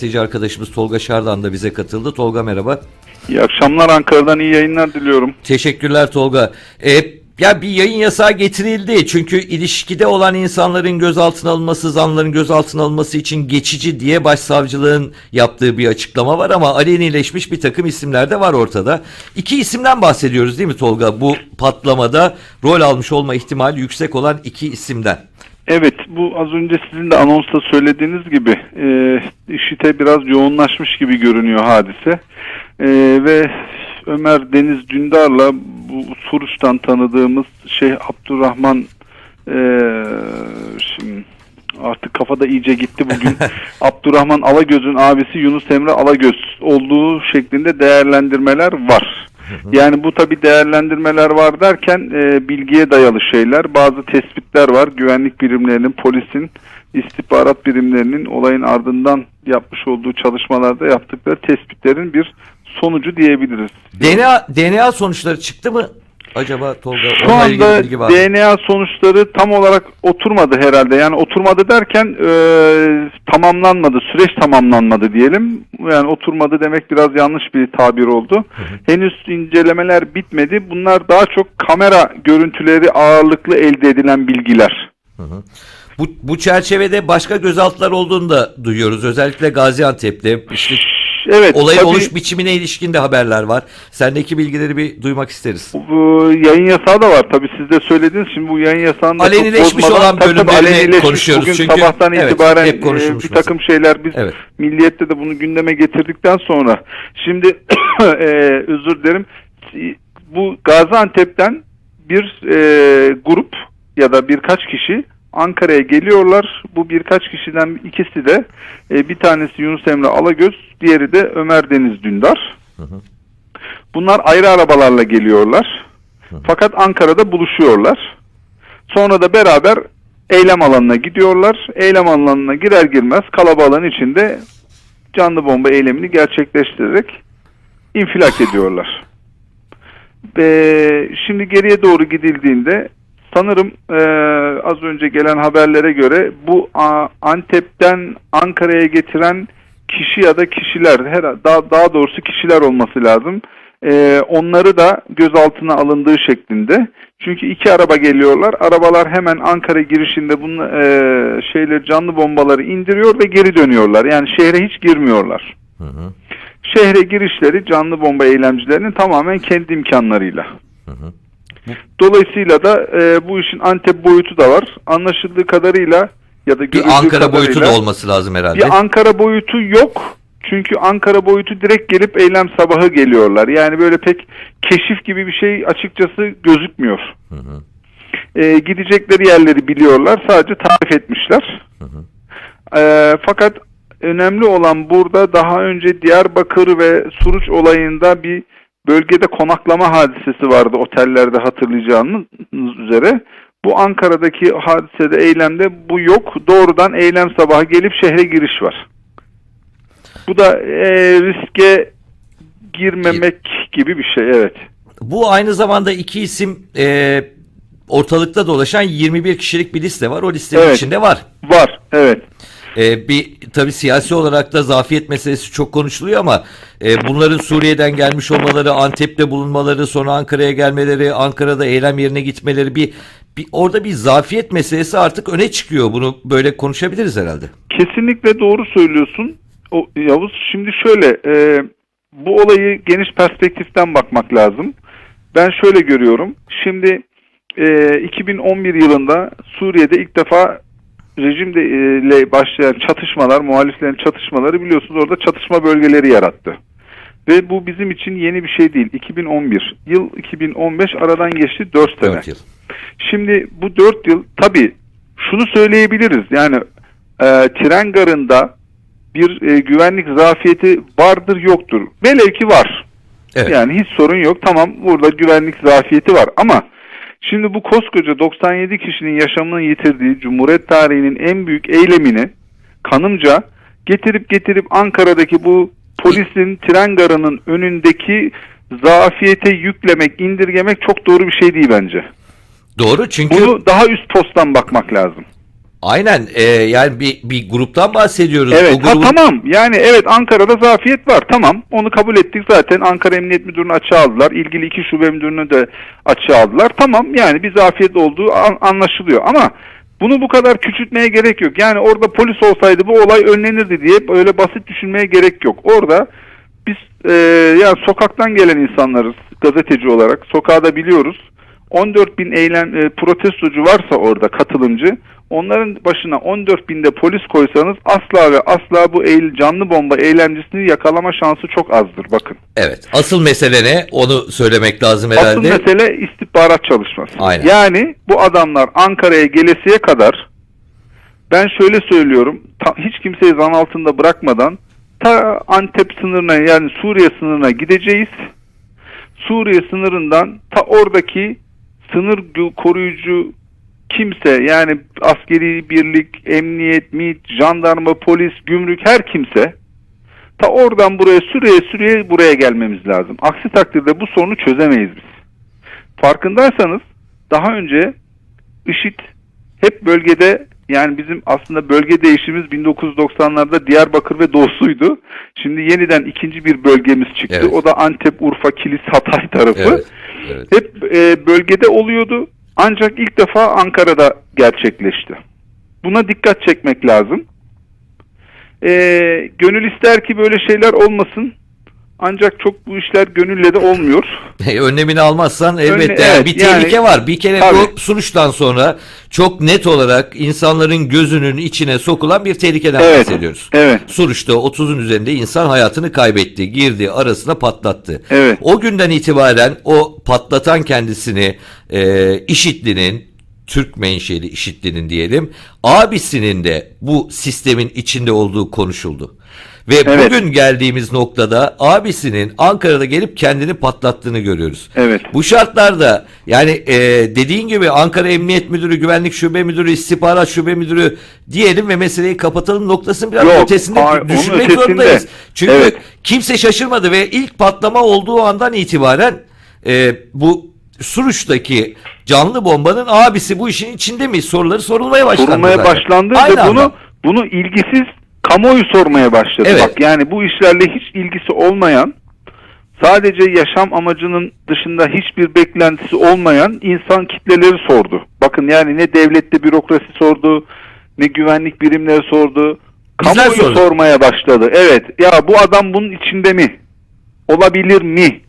gazeteci arkadaşımız Tolga Şardan da bize katıldı. Tolga merhaba. İyi akşamlar Ankara'dan iyi yayınlar diliyorum. Teşekkürler Tolga. E, ya bir yayın yasağı getirildi. Çünkü ilişkide olan insanların gözaltına alınması, zanların gözaltına alınması için geçici diye başsavcılığın yaptığı bir açıklama var ama alenileşmiş bir takım isimler de var ortada. İki isimden bahsediyoruz değil mi Tolga? Bu patlamada rol almış olma ihtimali yüksek olan iki isimden. Evet bu az önce sizin de anonsta söylediğiniz gibi e, işite biraz yoğunlaşmış gibi görünüyor hadise. E, ve Ömer Deniz Dündar'la bu Suruç'tan tanıdığımız Şeyh Abdurrahman e, şimdi artık kafada iyice gitti bugün. Abdurrahman Alagöz'ün abisi Yunus Emre Alagöz olduğu şeklinde değerlendirmeler var. Yani bu tabi değerlendirmeler var derken e, bilgiye dayalı şeyler. Bazı tespitler var. Güvenlik birimlerinin, polisin, istihbarat birimlerinin olayın ardından yapmış olduğu çalışmalarda yaptıkları tespitlerin bir sonucu diyebiliriz. DNA DNA sonuçları çıktı mı acaba Tolga? Şu Onunla ilgili anda bilgi var mı? DNA sonuçları tam olarak oturmadı herhalde. Yani oturmadı derken e, tamamlanmadı, süreç tamamlanmadı diyelim. Yani oturmadı demek biraz yanlış bir tabir oldu. Henüz incelemeler bitmedi. Bunlar daha çok kamera görüntüleri ağırlıklı elde edilen bilgiler. Bu, bu çerçevede başka gözaltılar olduğunu da duyuyoruz. Özellikle Gaziantep'te işte Evet, olayın tabii- oluş biçimine ilişkin de haberler var. Sendeki bilgileri bir duymak isteriz. Bu yayın yasağı da var tabii siz de söylediniz. Şimdi bu yayın yasağını da çok Alenileşmiş bozmadan- olan bölümlerini konuşuyoruz Bugün çünkü- sabahtan evet, itibaren hep e, bir takım şeyler biz Evet. milliyette de bunu gündeme getirdikten sonra şimdi e, özür dilerim bu Gaziantep'ten bir e, grup ya da birkaç kişi Ankara'ya geliyorlar. Bu birkaç kişiden ikisi de e, bir tanesi Yunus Emre Alagöz, diğeri de Ömer Deniz Dündar. Bunlar ayrı arabalarla geliyorlar. Fakat Ankara'da buluşuyorlar. Sonra da beraber eylem alanına gidiyorlar. Eylem alanına girer girmez kalabalığın içinde canlı bomba eylemini gerçekleştirerek infilak ediyorlar. Ve şimdi geriye doğru gidildiğinde sanırım e, az önce gelen haberlere göre bu a, Antep'ten Ankara'ya getiren kişi ya da kişiler her daha, daha doğrusu kişiler olması lazım. E, onları da gözaltına alındığı şeklinde. Çünkü iki araba geliyorlar. Arabalar hemen Ankara girişinde bunun e, şeyleri canlı bombaları indiriyor ve geri dönüyorlar. Yani şehre hiç girmiyorlar. Şehre girişleri canlı bomba eylemcilerinin tamamen kendi imkanlarıyla. Dolayısıyla da e, bu işin Antep boyutu da var. Anlaşıldığı kadarıyla ya da Bir Ankara boyutu kadarıyla da olması lazım herhalde. Bir Ankara boyutu yok. Çünkü Ankara boyutu direkt gelip eylem sabahı geliyorlar. Yani böyle pek keşif gibi bir şey açıkçası gözükmüyor. E, gidecekleri yerleri biliyorlar. Sadece tarif etmişler. E, fakat önemli olan burada daha önce Diyarbakır ve Suruç olayında bir bölgede konaklama hadisesi vardı otellerde hatırlayacağınız üzere. Bu Ankara'daki hadisede eylemde bu yok. Doğrudan eylem sabahı gelip şehre giriş var. Bu da e, riske girmemek gibi bir şey evet. Bu aynı zamanda iki isim e, ortalıkta dolaşan 21 kişilik bir liste var. O listenin Evet. içinde var. Var evet. E, bir tabi siyasi olarak da zafiyet meselesi çok konuşuluyor ama e, bunların Suriye'den gelmiş olmaları, Antep'te bulunmaları, sonra Ankara'ya gelmeleri, Ankara'da eylem yerine gitmeleri bir, bir orada bir zafiyet meselesi artık öne çıkıyor. Bunu böyle konuşabiliriz herhalde. Kesinlikle doğru söylüyorsun. O, Yavuz şimdi şöyle e, bu olayı geniş perspektiften bakmak lazım. Ben şöyle görüyorum. Şimdi e, 2011 yılında Suriye'de ilk defa rejimle e, başlayan çatışmalar, muhaliflerin çatışmaları biliyorsunuz orada çatışma bölgeleri yarattı. Ve bu bizim için yeni bir şey değil. 2011, yıl 2015 aradan geçti 4 sene. Dört yıl. Şimdi bu dört yıl tabii şunu söyleyebiliriz. Yani e, tren garında bir e, güvenlik zafiyeti vardır yoktur. Velev ki var. Evet. Yani hiç sorun yok. Tamam burada güvenlik zafiyeti var ama şimdi bu koskoca 97 kişinin yaşamını yitirdiği Cumhuriyet tarihinin en büyük eylemini kanımca getirip getirip Ankara'daki bu polisin tren garının önündeki zafiyete yüklemek, indirgemek çok doğru bir şey değil bence. Doğru çünkü Bunu daha üst posttan bakmak lazım. Aynen e, yani bir, bir gruptan bahsediyoruz. Evet O grubun- ha, tamam. Yani evet Ankara'da zafiyet var. Tamam onu kabul ettik zaten. Ankara Emniyet Müdürü'nü açığa aldılar. İlgili iki şube müdürünü de açığa aldılar. Tamam yani bir zafiyet olduğu an- anlaşılıyor. Ama bunu bu kadar küçültmeye gerek yok. Yani orada polis olsaydı bu olay önlenirdi diye böyle basit düşünmeye gerek yok. Orada biz e, yani sokaktan gelen insanlarız gazeteci olarak. Sokağı da biliyoruz 14 bin eylem e, protestocu varsa orada katılımcı onların başına 14 binde polis koysanız asla ve asla bu eğil, canlı bomba eylemcisini yakalama şansı çok azdır bakın. Evet. Asıl mesele ne? Onu söylemek lazım Asıl herhalde. mesele istihbarat çalışması. Aynen. Yani bu adamlar Ankara'ya gelesiye kadar ben şöyle söylüyorum ta- hiç kimseyi zan altında bırakmadan ta Antep sınırına yani Suriye sınırına gideceğiz. Suriye sınırından ta oradaki sınır koruyucu kimse yani askeri birlik, emniyet, MİT, jandarma, polis, gümrük her kimse ta oradan buraya süreye süreye buraya gelmemiz lazım. Aksi takdirde bu sorunu çözemeyiz biz. Farkındaysanız daha önce IŞİD hep bölgede yani bizim aslında bölge değişimimiz 1990'larda Diyarbakır ve Doğusu'ydu. Şimdi yeniden ikinci bir bölgemiz çıktı. Evet. O da Antep, Urfa, Kilis, Hatay tarafı. Evet. Evet. Hep e, bölgede oluyordu. Ancak ilk defa Ankara'da gerçekleşti. Buna dikkat çekmek lazım. E, gönül ister ki böyle şeyler olmasın. Ancak çok bu işler gönülle de olmuyor. Önlemini almazsan elbette Önle- yani evet, bir yani- tehlike var. Bir kere Tabii. bu Suruç'tan sonra çok net olarak insanların gözünün içine sokulan bir tehlikeden Evet. bahsediyoruz. Evet. Suruç'ta 30'un üzerinde insan hayatını kaybetti. Girdi arasına patlattı. Evet. O günden itibaren o patlatan kendisini e, IŞİD'linin Türk menşeli IŞİD'linin diyelim abisinin de bu sistemin içinde olduğu konuşuldu. Ve Evet. bugün geldiğimiz noktada abisinin Ankara'da gelip kendini patlattığını görüyoruz. Evet. Bu şartlarda yani e, dediğin gibi Ankara Emniyet Müdürü, Güvenlik Şube Müdürü, İstihbarat Şube Müdürü diyelim ve meseleyi kapatalım noktasının biraz Yok, ötesinde hayır, düşünmek ötesinde. zorundayız. Çünkü Evet. kimse şaşırmadı ve ilk patlama olduğu andan itibaren e, bu Suruç'taki canlı bombanın abisi bu işin içinde mi soruları sorulmaya başlandı. sorulmaya zaten. başlandı Aynı ve anda. bunu bunu ilgisiz kamuoyu sormaya başladı. Evet. Bak yani bu işlerle hiç ilgisi olmayan sadece yaşam amacının dışında hiçbir beklentisi olmayan insan kitleleri sordu. Bakın yani ne devlette bürokrasi sordu, ne güvenlik birimleri sordu. Kamuoyu sorduk. sormaya başladı. Evet. Ya bu adam bunun içinde mi? Olabilir mi?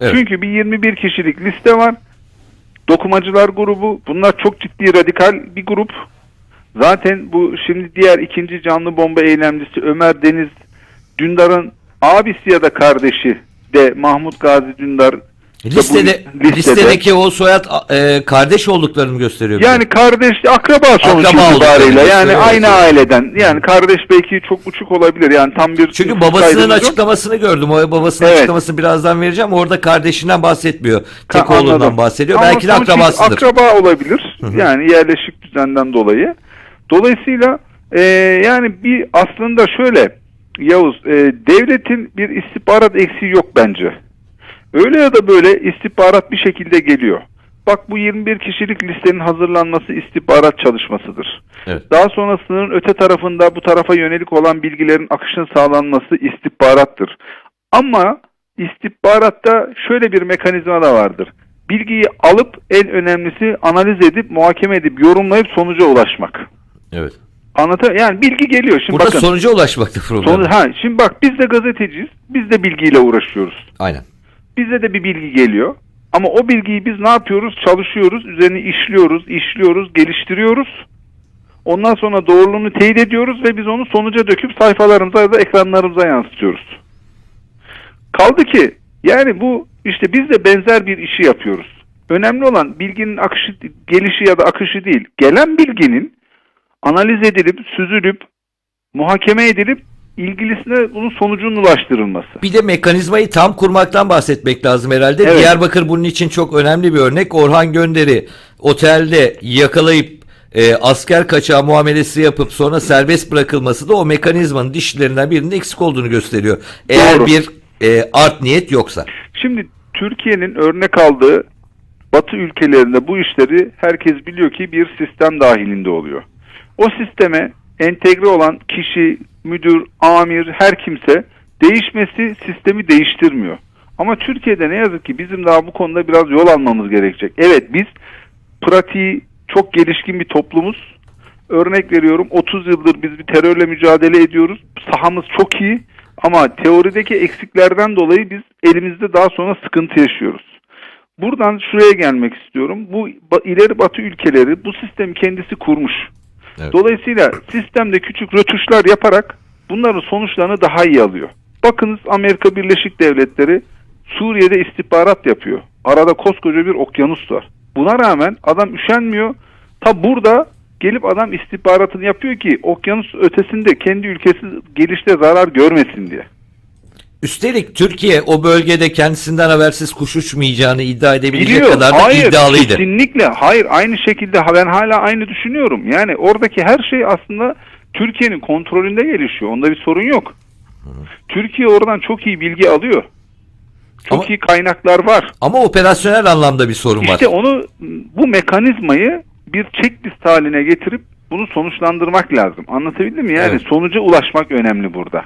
Evet. Çünkü bir 21 kişilik liste var. Dokumacılar grubu. Bunlar çok ciddi radikal bir grup. Zaten bu şimdi diğer ikinci canlı bomba eylemcisi Ömer Deniz Dündar'ın abisi ya da kardeşi de Mahmut Gazi Dündar da bu Listede, listede. listedeki o soyad e, kardeş olduklarını gösteriyor. bize. yani kardeş akraba sonuç Akraba itibariyle yani aynı evet. aileden yani kardeş belki çok uçuk olabilir yani tam bir Çünkü babasının yok. açıklamasını gördüm. O babasının Evet. açıklamasını birazdan vereceğim. Orada kardeşinden bahsetmiyor. Tek Ha, oğlundan bahsediyor. Ama Belki de akrabasıdır. Akraba olabilir. Yani yerleşik düzenden dolayı. Dolayısıyla e, yani bir aslında şöyle Yavuz e, devletin bir istihbarat eksiği yok bence. Öyle ya da böyle istihbarat bir şekilde geliyor. Bak bu 21 kişilik listenin hazırlanması istihbarat çalışmasıdır. Evet. Daha sonra sınırın öte tarafında bu tarafa yönelik olan bilgilerin akışın sağlanması istihbarattır. Ama istihbaratta şöyle bir mekanizma da vardır. Bilgiyi alıp en önemlisi analiz edip, muhakeme edip, yorumlayıp sonuca ulaşmak. Evet. Anlatıyor. Yani bilgi geliyor. Şimdi Burada bakın. sonuca ulaşmakta problem. Sonu- ha, şimdi bak biz de gazeteciyiz. Biz de bilgiyle uğraşıyoruz. Aynen. Bize de bir bilgi geliyor. Ama o bilgiyi biz ne yapıyoruz? Çalışıyoruz, üzerine işliyoruz, işliyoruz, geliştiriyoruz. Ondan sonra doğruluğunu teyit ediyoruz ve biz onu sonuca döküp sayfalarımıza ya da ekranlarımıza yansıtıyoruz. Kaldı ki yani bu işte biz de benzer bir işi yapıyoruz. Önemli olan bilginin akışı, gelişi ya da akışı değil. Gelen bilginin analiz edilip, süzülüp, muhakeme edilip ilgilisine bunun sonucunun ulaştırılması. Bir de mekanizmayı tam kurmaktan bahsetmek lazım herhalde. Evet. Diyarbakır bunun için çok önemli bir örnek. Orhan Gönder'i otelde yakalayıp e, asker kaçağı muamelesi yapıp sonra serbest bırakılması da o mekanizmanın dişlerinden birinin eksik olduğunu gösteriyor. Eğer Doğru. bir e, art niyet yoksa. Şimdi Türkiye'nin örnek aldığı Batı ülkelerinde bu işleri herkes biliyor ki bir sistem dahilinde oluyor. O sisteme entegre olan kişi, müdür, amir, her kimse değişmesi sistemi değiştirmiyor. Ama Türkiye'de ne yazık ki bizim daha bu konuda biraz yol almamız gerekecek. Evet biz pratiği çok gelişkin bir toplumuz. Örnek veriyorum 30 yıldır biz bir terörle mücadele ediyoruz. Sahamız çok iyi ama teorideki eksiklerden dolayı biz elimizde daha sonra sıkıntı yaşıyoruz. Buradan şuraya gelmek istiyorum. Bu ileri batı ülkeleri bu sistemi kendisi kurmuş. Evet. Dolayısıyla sistemde küçük rötuşlar yaparak bunların sonuçlarını daha iyi alıyor. Bakınız Amerika Birleşik Devletleri Suriye'de istihbarat yapıyor. Arada koskoca bir okyanus var. Buna rağmen adam üşenmiyor. Ta burada gelip adam istihbaratını yapıyor ki okyanus ötesinde kendi ülkesi gelişte zarar görmesin diye. Üstelik Türkiye o bölgede kendisinden habersiz kuş uçmayacağını iddia edebilecek Biliyor. kadar da Hayır, iddialıydı. Kesinlikle. Hayır aynı şekilde ben hala aynı düşünüyorum. Yani oradaki her şey aslında Türkiye'nin kontrolünde gelişiyor. Onda bir sorun yok. Türkiye oradan çok iyi bilgi alıyor. Çok Ama- iyi kaynaklar var. Ama operasyonel anlamda bir sorun var. İşte onu bu mekanizmayı bir checklist haline getirip bunu sonuçlandırmak lazım. Anlatabildim mi? Yani Evet. sonuca ulaşmak önemli burada.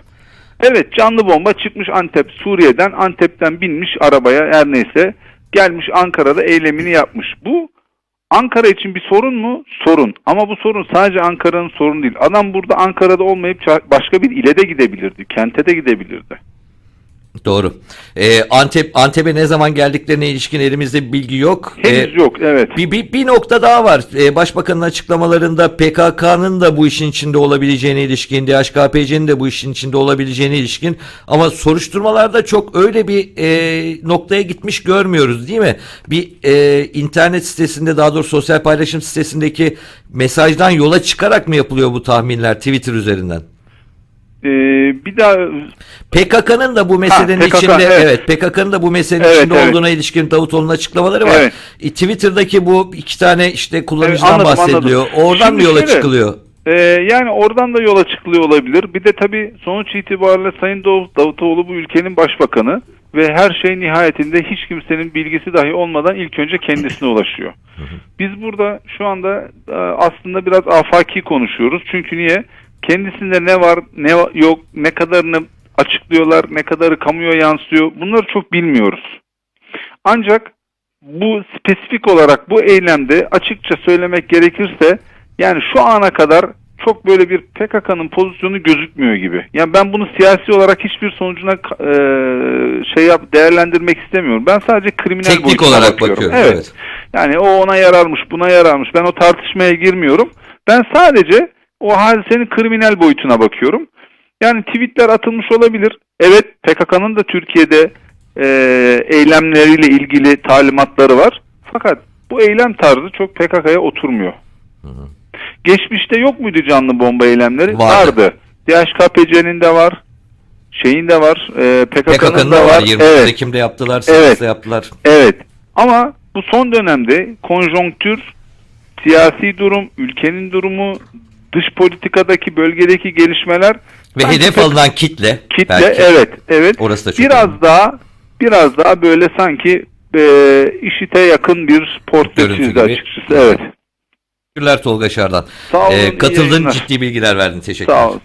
Evet canlı bomba çıkmış Antep Suriye'den Antep'ten binmiş arabaya her neyse gelmiş Ankara'da eylemini yapmış. Bu Ankara için bir sorun mu? Sorun. Ama bu sorun sadece Ankara'nın sorunu değil. Adam burada Ankara'da olmayıp başka bir ile de gidebilirdi. Kente de gidebilirdi. Doğru. Ee, Antep Antep'e ne zaman geldiklerine ilişkin elimizde bir bilgi yok. Ee, Henüz yok evet. Bir, bir, bir nokta daha var. Ee, Başbakanın açıklamalarında PKK'nın da bu işin içinde olabileceğine ilişkin, DHKPC'nin de bu işin içinde olabileceğine ilişkin ama soruşturmalarda çok öyle bir e, noktaya gitmiş görmüyoruz değil mi? Bir e, internet sitesinde daha doğrusu sosyal paylaşım sitesindeki mesajdan yola çıkarak mı yapılıyor bu tahminler Twitter üzerinden? Ee, bir daha PKK'nın da bu meselenin PKK, içinde evet, evet. PKK'nın da bu meselenin Evet, içinde evet. olduğuna ilişkin Davutoğlu'nun açıklamaları var. Evet. E, Twitter'daki bu iki tane işte kullanıcıdan Evet, anladım, bahsediliyor. anladım. Oradan Şimdi mı yola şöyle, çıkılıyor? Ee, yani oradan da yola çıkılıyor olabilir. Bir de tabii sonuç itibariyle Sayın Dav- Davutoğlu bu ülkenin başbakanı ve her şey nihayetinde hiç kimsenin bilgisi dahi olmadan ilk önce kendisine ulaşıyor. Biz burada şu anda e, aslında biraz afaki konuşuyoruz. Çünkü niye? Kendisinde ne var, ne yok, ne kadarını açıklıyorlar, ne kadarı kamuya yansıyor. Bunları çok bilmiyoruz. Ancak bu spesifik olarak bu eylemde açıkça söylemek gerekirse yani şu ana kadar çok böyle bir PKK'nın pozisyonu gözükmüyor gibi. Yani ben bunu siyasi olarak hiçbir sonucuna e, şey yap değerlendirmek istemiyorum. Ben sadece kriminal Teknik boyutuna olarak bakıyorum. bakıyorum. Evet. Evet. Yani o ona yararmış, buna yararmış. Ben o tartışmaya girmiyorum. Ben sadece o hadisenin kriminal boyutuna bakıyorum. Yani tweetler atılmış olabilir. Evet PKK'nın da Türkiye'de e, eylemleriyle ilgili talimatları var. Fakat bu eylem tarzı çok PKK'ya oturmuyor. Geçmişte yok muydu canlı bomba eylemleri? Vardı. DHKPC'nin de var. Şeyin de var. E, PKK'nın, PKK'nın da var. var. 20 Evet. Ekim'de yaptılar, Evet. Yaptılar. Evet. Ama bu son dönemde konjonktür, siyasi durum, ülkenin durumu, dış politikadaki bölgedeki gelişmeler Ve hedef alınan kitle. kitle belki. evet evet Orası da çok biraz önemli. daha biraz daha böyle sanki e, işite yakın bir portre çizdi açıkçası. Evet. Teşekkürler Tolga Şardan. Sağ olun, Ee, katıldın, ciddi bilgiler verdin. Teşekkürler. Sağ olun.